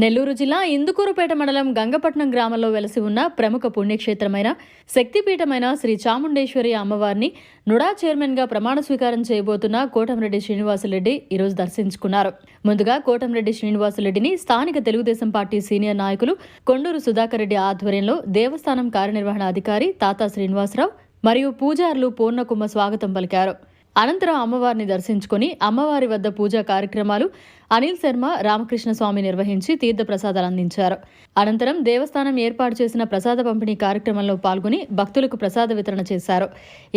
నెల్లూరు జిల్లా ఇందుకూరుపేట మండలం గంగపట్నం గ్రామంలో వెలసి ఉన్న ప్రముఖ పుణ్యక్షేత్రమైన శక్తిపీఠమైన శ్రీ చాముండేశ్వరి అమ్మవారిని నుడా చైర్మన్గా ప్రమాణ స్వీకారం చేయబోతున్న కోటంరెడ్డి శ్రీనివాసరెడ్డి ఈరోజు దర్శించుకున్నారు. ముందుగా కోటంరెడ్డి శ్రీనివాసరెడ్డిని స్థానిక తెలుగుదేశం పార్టీ సీనియర్ నాయకులు కొండూరు సుధాకర్ రెడ్డి ఆధ్వర్యంలో దేవస్థానం కార్యనిర్వహణ అధికారి తాతా శ్రీనివాసరావు మరియు పూజారులు పూర్ణకుమ్మ స్వాగతం పలికారు. అనంతరం అమ్మవారిని దర్శించుకొని అమ్మవారి వద్ద పూజా కార్యక్రమాలు అనిల్ శర్మ రామకృష్ణ స్వామి నిర్వహించి తీర్థ ప్రసాదాలు అందించారు. అనంతరం దేవస్థానం ఏర్పాటు చేసిన ప్రసాద పంపిణీ కార్యక్రమంలో పాల్గొని భక్తులకు ప్రసాద వితరణ చేశారు.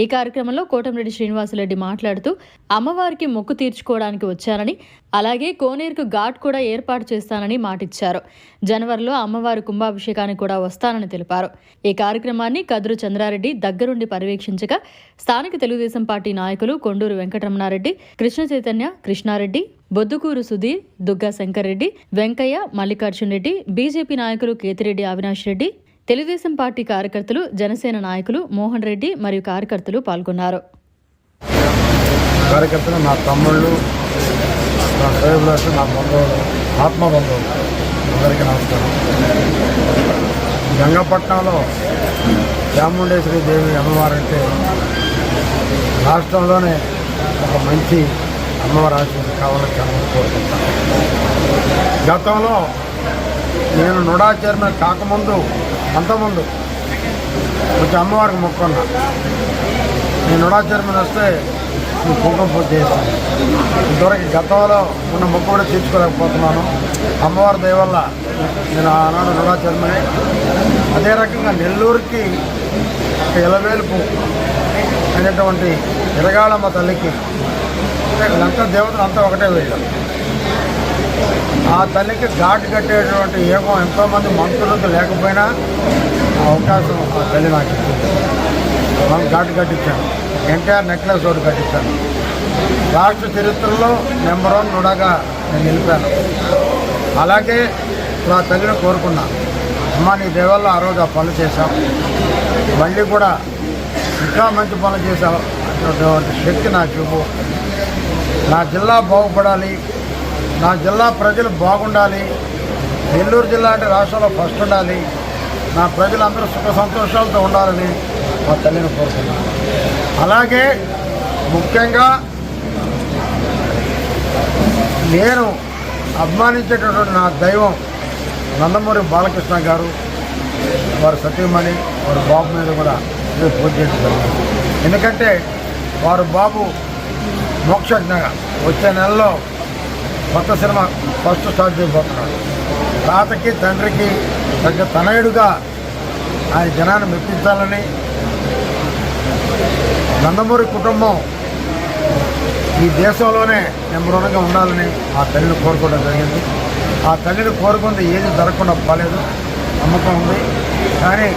ఈ కార్యక్రమంలో కోటంరెడ్డి శ్రీనివాసరెడ్డి మాట్లాడుతూ అమ్మవారికి మొక్కు తీర్చుకోవడానికి వచ్చానని అలాగే కోనేరుకు ఘాట్ కూడా ఏర్పాటు చేస్తానని మాటిచ్చారు. జనవరిలో అమ్మవారి కుంభాభిషేకానికి కూడా వస్తానని తెలిపారు. ఈ కార్యక్రమాన్ని కదురు చంద్రారెడ్డి దగ్గరుండి పర్యవేక్షించగా స్థానిక తెలుగుదేశం పార్టీ నాయకులు కొండూరు వెంకటరమణారెడ్డి కృష్ణ చైతన్య కృష్ణారెడ్డి బొద్దుకూరు సుధీర్ దుగ్గా శంకర్రెడ్డి వెంకయ్య మల్లికార్జున్ రెడ్డి బీజేపీ నాయకులు కేతిరెడ్డి అవినాష్ రెడ్డి తెలుగుదేశం పార్టీ కార్యకర్తలు జనసేన నాయకులు మోహన్ రెడ్డి మరియు కార్యకర్తలు పాల్గొన్నారు. కార్యకర్తలు నా తమ్ముళ్ళు నా డ్రైవర్లు నా బంధువులు ఆత్మ బంధువులు అందరికీ నమస్కారం. గంగపట్నంలో చాముండేశ్వరి దేవి అమ్మవారంటే రాష్ట్రంలోనే ఒక మంచి అమ్మవారి ఆశీస్సు కావాలని చాలా కోరుకుంటాను. గతంలో నేను నుడా చైర్మన్ కాకముందు అంతకుముందు కొంచెం అమ్మవారికి మొక్కున్నా నేను నుడా చైర్మన్ వస్తే ఈ కుంకుమ పూజ చేస్తాను. ఇంతవరకు గతంలో ఉన్న మొక్క కూడా తీర్చుకోలేకపోతున్నాను. అమ్మవారి దయవల్ల నేను ఆనాడు నుడా చైర్మన్ అదే రకంగా నెల్లూరుకి ఒక ఇలవేలుపు అయినటువంటి ఇరగాళమ్మ తల్లికి అంటే వీళ్ళంతా దేవతలు అంతా ఒకటే వీళ్ళు. ఆ తల్లికి ఘాటు కట్టేటువంటి ఏమో ఎంతోమంది మంత్రులకు లేకపోయినా ఆ అవకాశం ఆ తల్లి నాకు మనం ఘాటు కట్టించాను ఎన్టీఆర్ నెక్లెస్ ఒకటి కట్టించాను రాష్ట్ర చరిత్రలో నెంబర్ వన్ నుడగా నేను నిలిపాను. అలాగే ఇప్పుడు ఆ తల్లిని కోరుకున్నా. అమ్మ నీ దేవాల్లో ఆ రోజు ఆ పనులు చేశాం మళ్ళీ కూడా ఇంకా మంచి పనులు చేశావు. అటువంటి శక్తి నాకు చూపు నా జిల్లా బాగుపడాలి నా జిల్లా ప్రజలు బాగుండాలి నెల్లూరు జిల్లా అంటే రాష్ట్రంలో ఫస్ట్ ఉండాలి నా ప్రజలందరూ సుఖ సంతోషాలతో ఉండాలని మా తల్లిని కోరుతున్నాను అలాగే ముఖ్యంగా నేను అభిమానించేటటువంటి నా దైవం నందమూరి బాలకృష్ణ గారు వారు సతీమణి వారి బాబు మీద కూడా నేను పూజ చేయడం ఎందుకంటే వారు బాబు మోక్షజ్ఞ. వచ్చే నెలలో కొత్త సినిమా ఫస్ట్ స్టార్ట్ చేయబోతున్నాడు. తాతకి తండ్రికి తగ్గ తనయుడుగా ఆయన జనాన్ని మెప్పించాలని నందమూరి కుటుంబం ఈ దేశంలోనే నెంబర్ వన్గా ఉండాలని ఆ తల్లిని కోరుకోవడం జరిగింది. ఆ తల్లిని కోరుకుంది ఏది జరగకుండా పోలేదు. నమ్మకం ఉంది. కానీ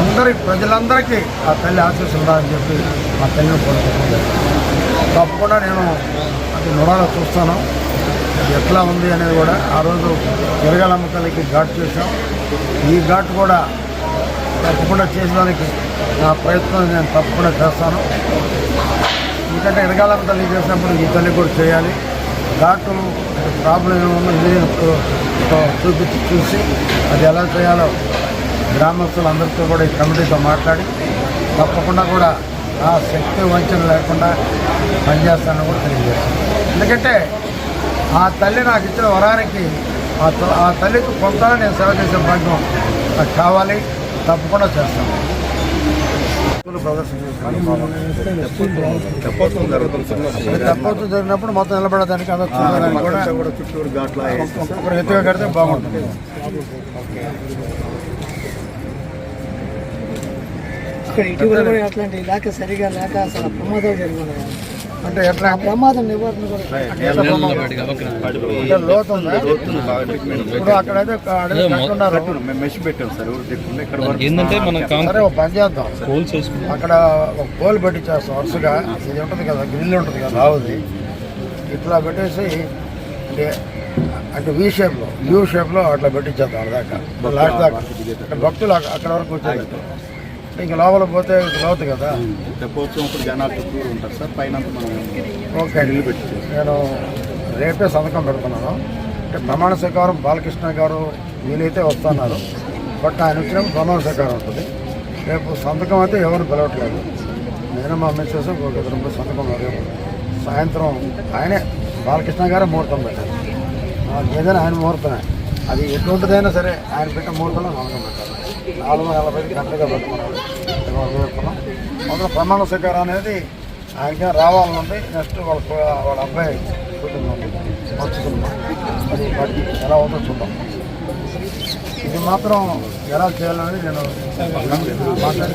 అందరి ప్రజలందరికీ ఆ తల్లి ఆశీస్సు ఉండాలని చెప్పి ఆ తల్లిని కోరుకుంటుంది తప్పకుండా నేను అది నుడాలో చూస్తాను. ఎట్లా ఉంది అనేది కూడా ఆ రోజు ఎరగాలమ్మ తల్లికి ఘాట్ చేశాం. ఈ ఘాట్ కూడా తప్పకుండా చేసేదానికి నా ప్రయత్నం నేను తప్పకుండా చేస్తాను. ఎందుకంటే ఎరగాలమ్మ తల్లి చేసినప్పుడు ఈ తల్లి కూడా చేయాలి. ఘాటు ప్రాబ్లం ఏమన్నా ఇంజనీర్ చూపించి చూసి అది ఎలా చేయాలో గ్రామస్తులందరితో కూడా ఈ కమిటీతో మాట్లాడి తప్పకుండా కూడా ఆ శక్తి వంచన లేకుండా పనిచేస్తానని కూడా తెలియజేస్తాను ఎందుకంటే ఆ తల్లి నాకు ఇచ్చిన వరానికి ఆ తల్లికి కొంత నేను సేవ చేసే భాగ్యం నాకు కావాలి తప్పకుండా చేస్తాను. తప్పొచ్చు జరిగినప్పుడు మొత్తం నిలబడడానికి అదో చూడడానికి కూడా చుట్టూరు ఘాట్లా ఒకరు ఎత్తుగా కడితే బాగుంటుంది. ఇక్కడ ఇటీవల కూడా అట్లాంటి లేక సరిగా లేక అసలు ప్రమాదాలు జరిగినాయి. అంటే ఎట్లా? ప్రమాదం నివారణ ఇప్పుడు అక్కడైతే మెష్ పెట్టాం సార్ ఏంటంటే మనం పని చేద్దాం. అక్కడ ఒక పోల్ పెట్టి చేస్తాం వరుసగా. ఇది ఉంటుంది కదా గ్రిల్ ఉంటుంది కదా రావుది. ఇట్లా పెట్టేసి అంటే అంటే వి షేప్లో యూ షేప్లో అట్లా పెట్టించేద్దాం అక్కడ దాకా. లాస్ట్ దాకా. అంటే భక్తులు అక్క- అక్కడ వరకు వచ్చేది ఇంక లోపల పోతే లోతు కదా. తెప్పోత్సవం ఇప్పుడు జనాలు ఉంటారు సార్. పైన ఓకే. నేను రేపే సంతకం పెడుతున్నాను. అంటే ప్రమాణ స్వీకారం బాలకృష్ణ గారు వీలైతే వస్తున్నారు. బట్ ఆయన వచ్చినప్పుడు ప్రమాణ స్వీకారం ఉంటుంది. రేపు సంతకం అయితే ఎవరు పిలవట్లేదు. నేను మా మిస్సెస్ ఒక ఇద్దరు సంతకం రేపు సాయంత్రం ఆయనే బాలకృష్ణ గారే ముహూర్తం పెట్టారు. ఏదైనా ఆయన ముహూర్తమే. అది ఎటువంటిదైనా సరే ఆయన పెట్టిన ముహూర్తంలో సంతకం పెట్టారు నాలుగు నలభై గంటలుగా పెట్టుకున్నాం అందులో ప్రమాణ స్వీకారం అనేది ఆయన రావాలనుంది. నెక్స్ట్ వాళ్ళ వాళ్ళ అబ్బాయి కూర్చుంది వచ్చుకుందాం అది వాటికి ఎలా ఉందో చూద్దాం. ఇది మాత్రం ఎలా చేయాలని నేను మాట్లాడి